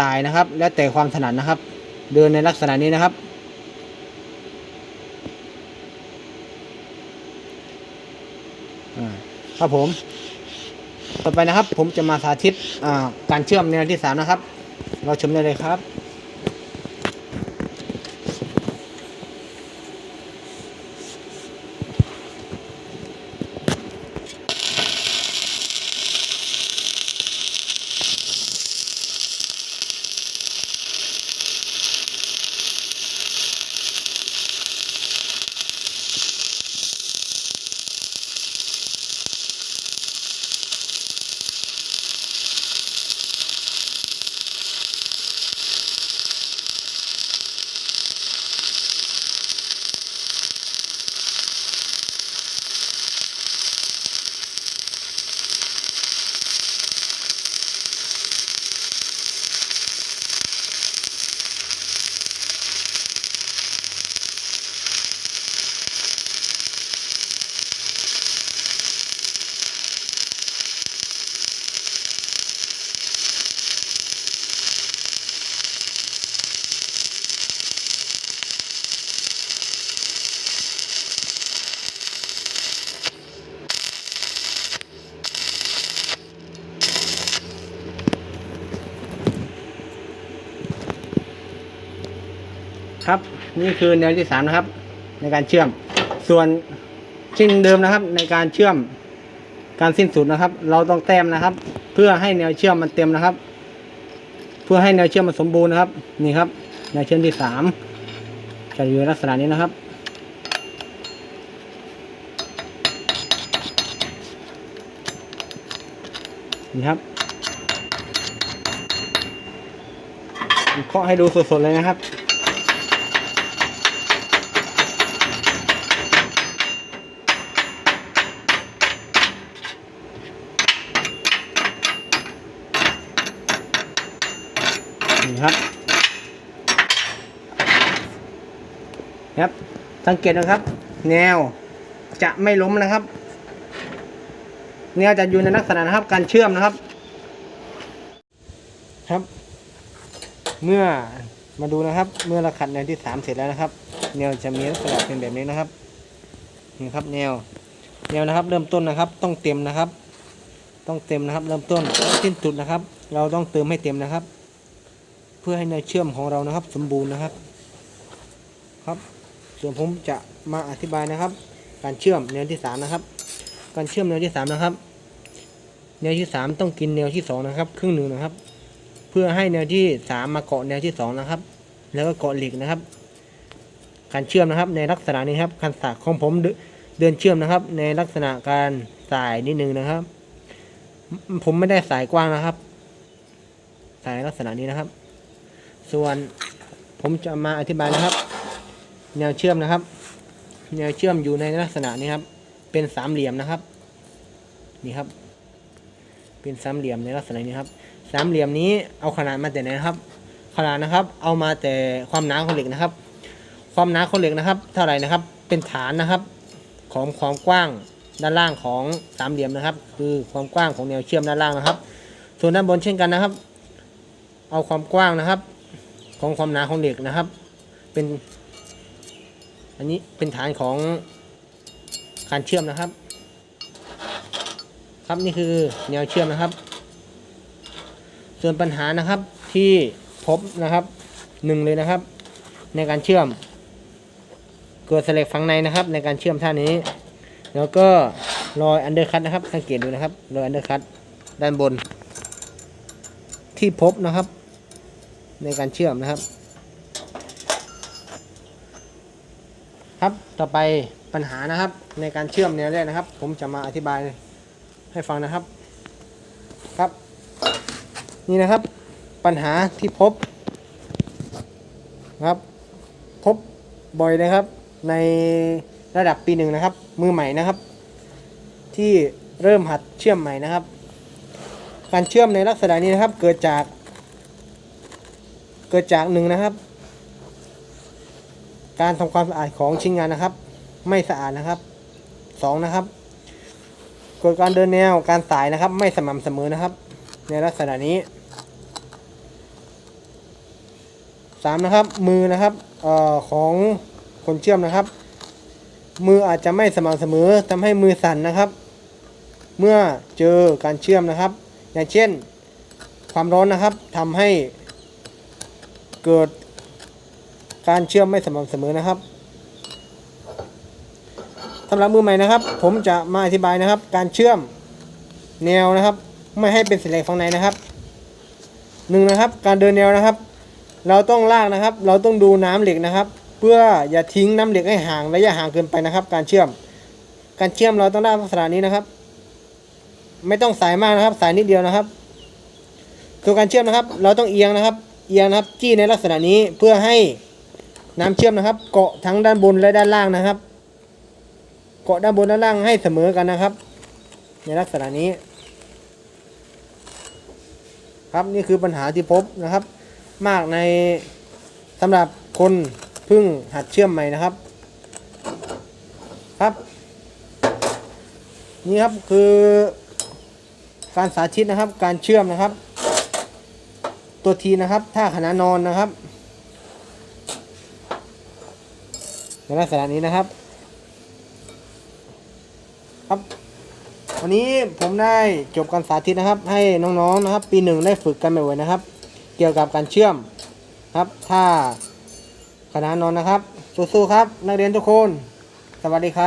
ตายนะครับ แล้วแต่ความถนัดนะครับ เดินในลักษณะนี้นะครับ ครับผม ต่อไปนะครับ ผมจะมาสาธิตการเชื่อมแนวที่สามนะครับ เราชมได้เลยครับ ครับ นี่คือแนวที่สามนะครับ ในการเชื่อม ส่วนชิ้นเดิมนะครับ ในการเชื่อมการสิ้นสุดนะครับ เราต้องแต้มนะครับ เพื่อให้แนวเชื่อมมันเต็มนะครับ เพื่อให้แนวเชื่อมมันสมบูรณ์นะครับ นี่ครับแนวเชื่อมที่สามจะอยู่ลักษณะนี้นะครับนี่ครับเคาะให้ดูสดๆเลยนะครับ ครับครับสังเกตนะครับ แนวจะไม่ล้มนะครับ แนวจะอยู่ในลักษณะนะครับ การเชื่อมนะครับ ครับ เมื่อมาดูนะครับ เมื่อเราขัดแนวที่สามเสร็จแล้วนะครับ แนวจะมีลักษณะเป็นแบบนี้นะครับนี่ครับ แนว แนวนะครับ เริ่มต้นนะครับ ต้องเต็มนะครับ ต้องเต็มนะครับ เริ่มต้นสิ้นสุดนะครับ เราต้องเติมให้เต็มนะครับ เพื่อให้แนวเชื่อมของเรานะครับ สมบูรณ์นะครับ ครับ ส่วนผมจะมาอธิบายนะครับ การเชื่อมแนวที่สามนะครับ การเชื่อมแนวที่สามนะครับ แนวที่สามต้องกินแนวที่สองนะครับ ครึ่งหนึ่งนะครับ เพื่อให้แนวที่สามมาเกาะแนวที่สองนะครับ แล้วก็เกาะเหล็กนะครับ การเชื่อมนะครับ ในลักษณะนี้ครับการสากของผมเดิเดินเชื่อมนะครับ ในลักษณะการสายนิดนึงนะครับ ผมไม่ได้สายกว้างนะครับ สายลักษณะนี้นะครับ ส่วนผมจะมาอธิบายนะครับ แนวเชื่อมนะครับ แนวเชื่อมอยู่ในลักษณะนี้ครับ เป็นสามเหลี่ยมนะครับ นี่ครับ เป็นสามเหลี่ยมในลักษณะนี้ครับ สามเหลี่ยมนี้เอาขนาดมาแต่ไหนครับ ขนาดนะครับ เอามาแต่ความหนาของเหล็กนะครับ ความหนาของเหล็กนะครับ เท่าไหร่นะครับ เป็นฐานนะครับ ของความกว้างด้านล่างของสามเหลี่ยมนะครับ คือความกว้างของแนวเชื่อมด้านล่างนะครับ ส่วนด้านบนเช่นกันนะครับ เอาความกว้างนะครับ ของความหนาของเหล็กนะครับ เป็น อันนี้เป็นฐานของการเชื่อมนะครับ ครับนี่คือแนวเชื่อมนะครับ ส่วนปัญหานะครับที่พบนะครับหนึ่งเลยนะครับ ในการเชื่อม เกิดสเลกฝังในนะครับ ในการเชื่อมท่านี้ แล้วก็รอยอันเดอร์คัตนะครับ สังเกตดูนะครับรอยอันเดอร์คัตด้านบน ที่พบนะครับ ในการเชื่อมนะครับ ครับต่อไปปัญหานะครับในการเชื่อมแนวแรกนะครับ ผมจะมาอธิบายให้ฟังนะครับครับ นี่นะครับปัญหาที่พบนะครับ พบบ่อยนะครับ ในระดับปีหนึ่งนะครับ มือใหม่นะครับ ที่เริ่มหัดเชื่อมใหม่นะครับ การเชื่อมในลักษณะนี้นะครับ เกิดจาก เกิดจากหนึ่งนะครับ การทำความสะอาดของชิ้นงานนะครับ ไม่สะอาดนะครับสองนะครับกฎการเดินแนวการสายนะครับ ไม่สม่ำเสมอนะครับ ในลักษณะนี้สามนะครับ มือนะครับออของคนเชื่อมนะครับ มืออาจจะไม่สม่ำเสมอทำให้มือสั่นนะครับ เมื่อเจอการเชื่อมนะครับ อย่างเช่น ความร้อนนะครับทำให้ เกิดการเชื่อมไม่สม่ำเสมอนะครับสำหรับมือใหม่นะครับ ผมจะมาอธิบายนะครับ การเชื่อมแนวนะครับ ไม่ให้เป็นเศษเหล็กฝั่งในนะครับหนึ่งนะครับ การเดินแนวนะครับ เราต้องลากนะครับ เราต้องดูน้ำเหล็กนะครับ เพื่ออย่าทิ้งน้ำเหล็กให้ห่างระยะห่างเกินไปนะครับ การเชื่อม การเชื่อมเราต้องได้ลักษณะนี้นะครับ ไม่ต้องสายมากนะครับ สายนิดเดียวนะครับตัวการเชื่อมนะครับ เราต้องเอียงนะครับ เอียงนะครับจี้ในลักษณะนี้เพื่อให้น้ำเชื่อมนะครับ เกาะทั้งด้านบนและด้านล่างนะครับ เกาะด้านบนด้านล่างให้เสมอกันนะครับ ในลักษณะนี้ ครับนี่คือปัญหาที่พบนะครับ มากในสำหรับคนเพิ่งหัดเชื่อมใหม่นะครับ ครับ นี่ครับคือการสาธิตนะครับ การเชื่อมนะครับ ตัวทีนะครับท่าขนานอนนะครับในลักษณะนี้นะครับ ครับ วันนี้ผมได้จบการสาธิตนะครับ ให้น้องๆนะครับ ปีหนึ่งได้ฝึกกันบ่อยๆนะครับ เกี่ยวกับการเชื่อมครับท่าขนานอนนะครับสู้ๆครับ นักเรียนทุกคน สวัสดีครับ